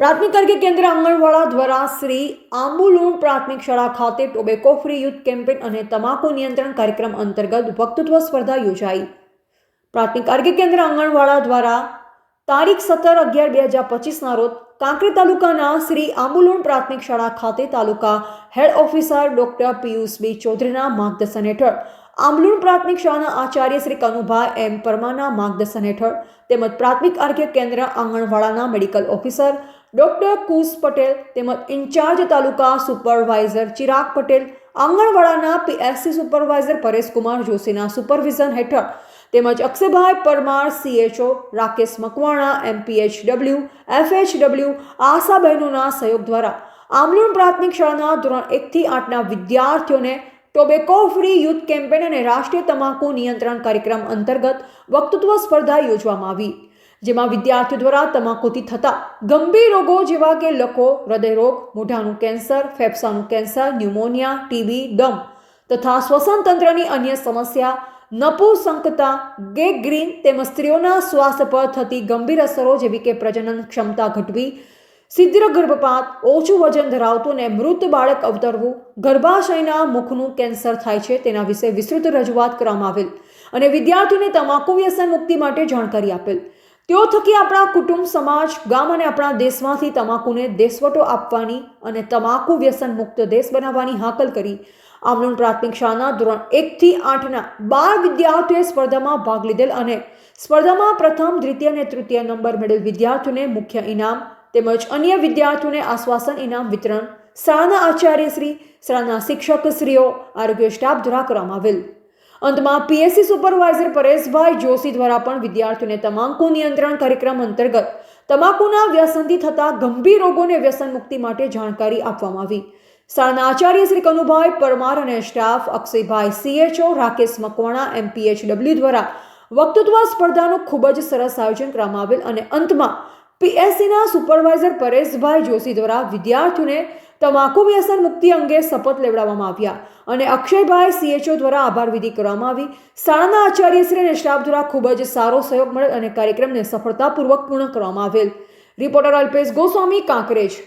પ્રાથમિક આરોગ્ય કેન્દ્ર આંગણવાડા દ્વારા શ્રી આંબુલુણ પ્રાથમિક શાળા ખાતે ટોબેકો ફ્રી યુથ કેમ્પેન અને તમાકુ નિયંત્રણ કાર્યક્રમ અંતર્ગત વક્તૃત્વ સ્પર્ધા યોજાઈ. પ્રાથમિક આરોગ્ય કેન્દ્ર આંગણવાડા દ્વારા તારીખ સત્તર અગિયાર બે હજાર પચીસના રોજ કાંકરી તાલુકાના શ્રી આંબુલુણ પ્રાથમિક શાળા ખાતે taluka head officer doctor Piyush ચૌધરીના માર્ગદર્શન હેઠળ આંબલુણ પ્રાથમિક શાળાના આચાર્ય શ્રી કનુભાઈ એમ પરમાના માર્ગદર્શન હેઠળ તેમજ પ્રાથમિક આરોગ્ય કેન્દ્ર આંગણવાડાના medical officer doctor Kush Patel તેમજ in charge taluka supervisor Chirag Patel, આંગણવાડાના PSC supervisor Pareshkumar જોશીના સુપરવિઝન હેઠળ તેમજ Akshaybhai Parmar CHO Rakesh Makwana MPHW FHW ASHA બહેનોના સહયોગ દ્વારા આમલુણ પ્રાથમિક શાળાના ધોરણ એકથી આઠના વિદ્યાર્થીઓને ટોબેકો ફ્રી યુથ કેમ્પેન અને રાષ્ટ્રીય તમાકુ નિયંત્રણ કાર્યક્રમ અંતર્ગત વક્તૃત્વ સ્પર્ધા યોજવામાં આવી. જેમાં વિદ્યાર્થીઓ દ્વારા તમાકુથી થતા ગંભીર રોગો જેવા કે લકો, હૃદયરોગ, મોઢાનું કેન્સર, ફેફસાનું કેન્સર, ન્યુમોનિયા, ટીબી, દમ તથા શ્વસન તંત્રની અન્ય સમસ્યા, નપુસંકતા ગેગ્રીન તેમજ સ્ત્રીઓના સ્વાસ્થ્ય પર થતી ગંભીર અસરો જેવી કે પ્રજનન ક્ષમતા ઘટવી, સિદ્ધિર ગર્ભપાત, ઓછું વજન ધરાવતું ને મૃત બાળક અવતરવું, ગર્ભાશયના મુખનું કેન્સર થાય છે તેના વિશે વિસ્તૃત રજૂઆત કરવામાં આવેલ અને વિદ્યાર્થીઓને તમાકુ વ્યસન મુક્તિ માટે જાણકારી આપેલ. તેઓ થકી આપણા કુટુંબ સમાજ, ગામ અને આપણા દેશમાંથી તમાકુને દેશવટો આપવાની અને તમાકુ વ્યસન મુક્ત દેશ બનાવવાની હાકલ કરી. આમનું પ્રાથમિક શાળાના ધોરણ એકથી આઠના બાર વિદ્યાર્થીઓએ સ્પર્ધામાં ભાગ લીધેલ અને સ્પર્ધામાં પ્રથમ, દ્વિતીય અને તૃતીય નંબર મેળવેલ વિદ્યાર્થીઓને મુખ્ય ઇનામ તેમજ અન્ય વિદ્યાર્થીઓને આશ્વાસન ઇનામ વિતરણ શાળાના આચાર્યશ્રી, શાળાના શિક્ષકશ્રીઓ, આરોગ્ય સ્ટાફ દ્વારા કરવામાં આવેલ. અંતમાં પીએસસી સુપરવાઇઝર પરેશભાઈ જોશી દ્વારા પણ વિદ્યાર્થીઓને તમાકુ નિયંત્રણ કાર્યક્રમ અંતર્ગત તમાકુના વ્યસનથી થતા ગંભીર રોગોને વ્યસન મુક્તિ માટે જાણકારી આપવામાં આવી. શાળાના આચાર્ય શ્રી કનુભાઈ પરમાર અને staff Akshaybhai CHO Rakesh Makwana MPHW દ્વારા વક્તૃત્વ સ્પર્ધાનું ખૂબ જ સરસ આયોજન કરવામાં આવેલ અને અંતમાં પીએસસીના સુપરવાઇઝર પરેશભાઈ જોશી દ્વારા વિદ્યાર્થીઓને તમાકુ વ્યસન મુક્તિ અંગે શપથ લેવડાવવામાં આવ્યા. અને અક્ષયભાઈ સીએચઓ દ્વારા આભાર વિધિ કરવામાં આવી. શાળાના આચાર્યશ્રી અને સ્ટાફ દ્વારા ખૂબ જ સારો સહયોગ મળેલ અને કાર્યક્રમને સફળતાપૂર્વક પૂર્ણ કરવામાં આવેલ. રિપોર્ટર અલ્પેશ ગોસ્વામી, કાંકરેજ.